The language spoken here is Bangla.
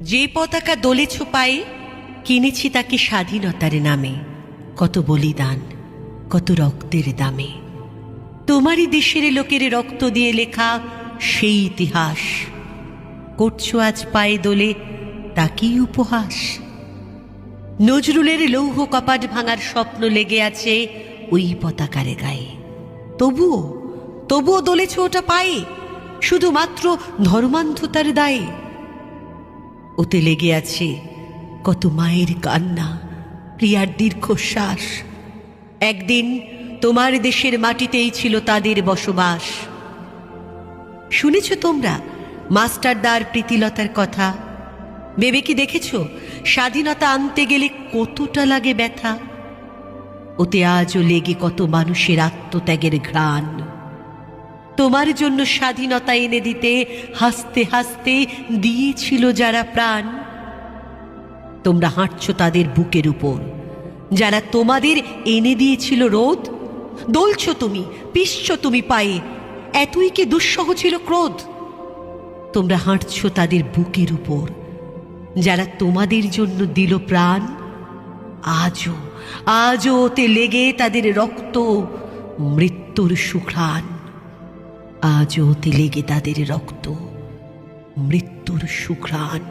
যে পতাকা দোলেছ পায়ে কিনেছি তাকে স্বাধীনতার নামে। কত বলিদান, কত রক্তের দামে। তোমারই দেশের লোকের রক্ত দিয়ে লেখা সেই ইতিহাস। করছ আজ পায়ে দোলে তাকেই উপহাস? নজরুলের লৌহ কপাট ভাঙার স্বপ্ন লেগে আছে ওই পতাকারে গায়ে। তবুও তবুও দোলেছ ওটা পায়ে, শুধুমাত্র ধর্মান্ধতার দায়ে। ওতে লেগে আছে কত মায়ের কান্না, প্রিয়ার দীর্ঘশ্বাস। একদিন তোমার দেশের মাটিতেই ছিল তাদের বসবাস। শুনেছ তোমরা মাস্টারদার প্রীতিলতার কথা? ভেবে কি দেখেছ? স্বাধীনতা আনতে গেলে কতটা লাগে ব্যথা? ওতে আজও লেগে কত মানুষের আত্মত্যাগের ঘ্রাণ। তোমার জন্য স্বাধীনতা এনে দিতে হাসতে হাসতে দিয়েছিল যারা প্রাণ। তোমরা হাঁটছ তাদের বুকের উপর। যারা তোমাদের এনে দিয়েছিল রোদ, দলছ তুমি পিসছ তুমি পায়ে। এতই কি দুঃসহ ছিল ক্রোধ? তোমরা হাঁটছ তাদের বুকের উপর। যারা তোমাদের জন্য দিল প্রাণ, আজও আজও ওতে লেগে তাদের রক্ত, মৃত্যুর সুঘ্রাণ। আজও তিলেগে তাদের রক্ত মৃত্যুর সুঘ্রাণ